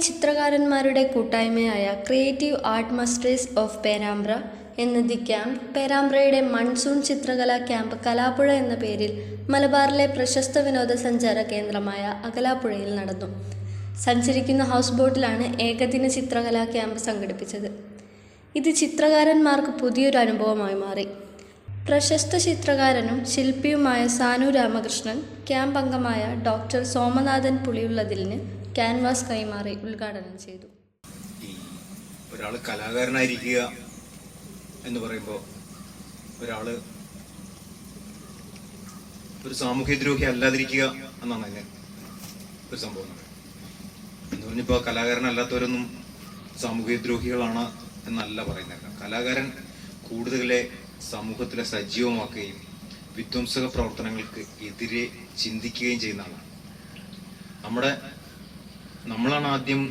ചിത്രകാരന്മാരുടെ കൂട്ടായ്മയായ creative art masters of Perambra എന്ന the camp പേരാമ്പ്രയുടെ മൺസൂൺ ചിത്രകലാ ക്യാമ്പ് കലാപ്പുഴ എന്ന പേരിൽ മലബാറിലെ പ്രശസ്ത വിനോദസഞ്ചാര കേന്ദ്രമായ അകലാപ്പുഴയിൽ നടന്നു. സഞ്ചരിക്കുന്ന ഹൗസ് ബോട്ടിലാണ് ഏകദിന ചിത്രകലാ ക്യാമ്പ് സംഘടിപ്പിച്ചത്. ഇത് ചിത്രകാരന്മാർക്ക് പുതിയൊരു അനുഭവമായി മാറി. പ്രശസ്ത ചിത്രകാരനും ശില്പിയുമായ സാനു രാമകൃഷ്ണൻ ക്യാമ്പ് അംഗമായ ഡോക്ടർ സോമനാഥൻ പുളിയുള്ളതിലിന് ക്യാൻവാസ് കൈമാറി ഉദ്ഘാടനം ചെയ്തു. ഒരാൾ കലാകാരനായിരിക്കുക എന്ന് പറയുമ്പോൾ ഒരാൾ ഒരു സാമൂഹ്യദ്രോഹി അല്ലാതിരിക്കുക എന്നാണ് അതിന് ഒരു സംഭവം. എന്ന് പറഞ്ഞപ്പോൾ കലാകാരനല്ലാത്തവരൊന്നും സാമൂഹ്യദ്രോഹികളാണ് എന്നല്ല പറയുന്നത്. കലാകാരൻ കൂടുതലെ സമൂഹത്തിലെ സജീവമാക്കുകയും വിധ്വംസക പ്രവർത്തനങ്ങൾക്ക് എതിരെ ചിന്തിക്കുകയും ചെയ്യുന്ന ആളാണ്. നമ്മുടെ നമ്മളാണ് ആദ്യം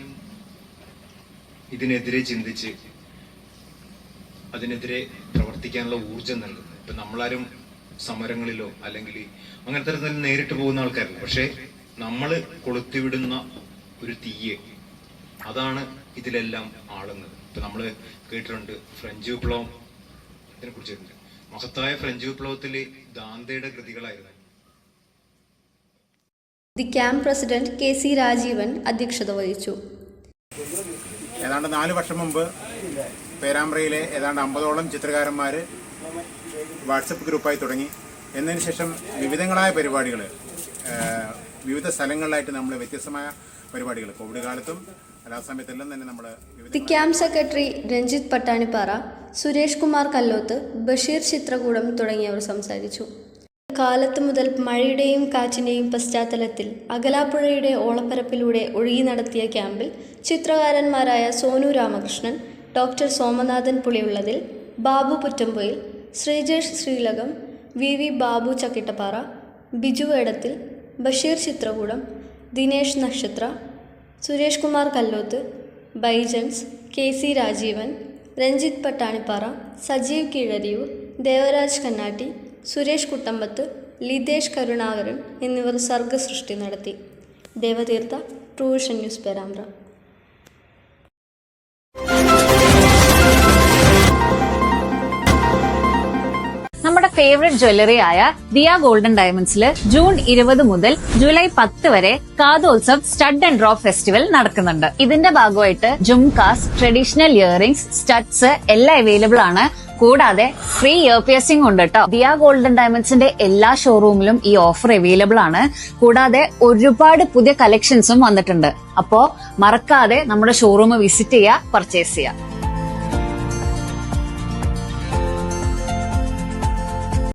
ഇതിനെതിരെ ചിന്തിച്ച് അതിനെതിരെ പ്രവർത്തിക്കാനുള്ള ഊർജം നൽകുന്നത്. ഇപ്പൊ നമ്മളാരും സമരങ്ങളിലോ അല്ലെങ്കിൽ അങ്ങനത്തെ തരത്തിൽ നേരിട്ട് പോകുന്ന ആൾക്കാരല്ല. പക്ഷെ നമ്മൾ കൊളുത്തിവിടുന്ന ഒരു തീയെ അതാണ് ഇതിലെല്ലാം ആളുന്നത്. ഇപ്പൊ നമ്മൾ കേട്ടിട്ടുണ്ട് ഫ്രഞ്ച് വിപ്ലവം ഇതിനെ കുറിച്ചിട്ടുണ്ട്. മഹത്തായ ഫ്രഞ്ച് വിപ്ലവത്തിൽ ദാന്തയുടെ കൃതികളായിരുന്നു. The camp president K C Rajeevan അധ്യക്ഷത വഹിച്ചു. ഏതാണ്ട് നാല് വർഷം മുമ്പ് പേരാമ്പ്രയിലെ ഏതാണ്ട് അമ്പതോളം ചിത്രകാരന്മാർ വാട്സപ്പ് ഗ്രൂപ്പായി തുടങ്ങി. എന്നതിന് ശേഷം വിവിധങ്ങളായ പരിപാടികൾ വിവിധ സ്ഥലങ്ങളിലായിട്ട് നമ്മൾ വ്യത്യസ്തമായ പരിപാടികൾ കോവിഡ് കാലത്തും സമയത്തെല്ലാം തന്നെ നമ്മൾ the camp secretary Ranjith Pattanippara Suresh Kumar Kallot Basheer Chithrakoodam തുടങ്ങിയവർ സംസാരിച്ചു. കാലത്ത് മുതൽ മഴയുടെയും കാറ്റിന്റെയും പശ്ചാത്തലത്തിൽ അകലാപ്പുഴയുടെ ഓളപ്പരപ്പിലൂടെ ഒഴുകി നടത്തിയ ക്യാമ്പിൽ ചിത്രകാരന്മാരായ Sonu Ramakrishnan doctor Somanathan Puliyullathil Babu Puttampoyil Sreejesh Sreelakam V V Babu Chakkittappara Biju Vedathil Basheer Chithrakoodam Dinesh Nakshatra Suresh Kumar Kallot Baijans K C Rajeevan Ranjith Pattanippara Sajeev Keezhariyur Devaraj Kannatti Suresh Kuttampath Lithesh Karunakaran എന്നിവർ സർഗസൃഷ്ടി നടത്തി. ദേവതീർത്ഥ ട്രൂഷൻ news Perambra. Favourite jewellery ആയ Diya golden ഡയമണ്ട്സിൽ June ഇരുപത് മുതൽ July പത്ത് വരെ Kathotsav stud and drop festival നടക്കുന്നുണ്ട്. ഇതിന്റെ ഭാഗമായിട്ട് ജുംകാസ് ട്രഡീഷണൽ ഇയറിംഗ്സ് സ്റ്റഡ്സ് എല്ലാം അവൈലബിൾ ആണ്. കൂടാതെ ഫ്രീ ഇയർ പിയസിംഗ് ഉണ്ട് കേട്ടോ ദിയ ഗോൾഡൻ ഡയമണ്ട്സിന്റെ എല്ലാ ഷോറൂമിലും ഈ ഓഫർ അവൈലബിൾ ആണ്. കൂടാതെ ഒരുപാട് പുതിയ കളക്ഷൻസും വന്നിട്ടുണ്ട്. അപ്പോ മറക്കാതെ നമ്മുടെ ഷോറൂം വിസിറ്റ് ചെയ്യുക പർച്ചേസ് ചെയ്യുക.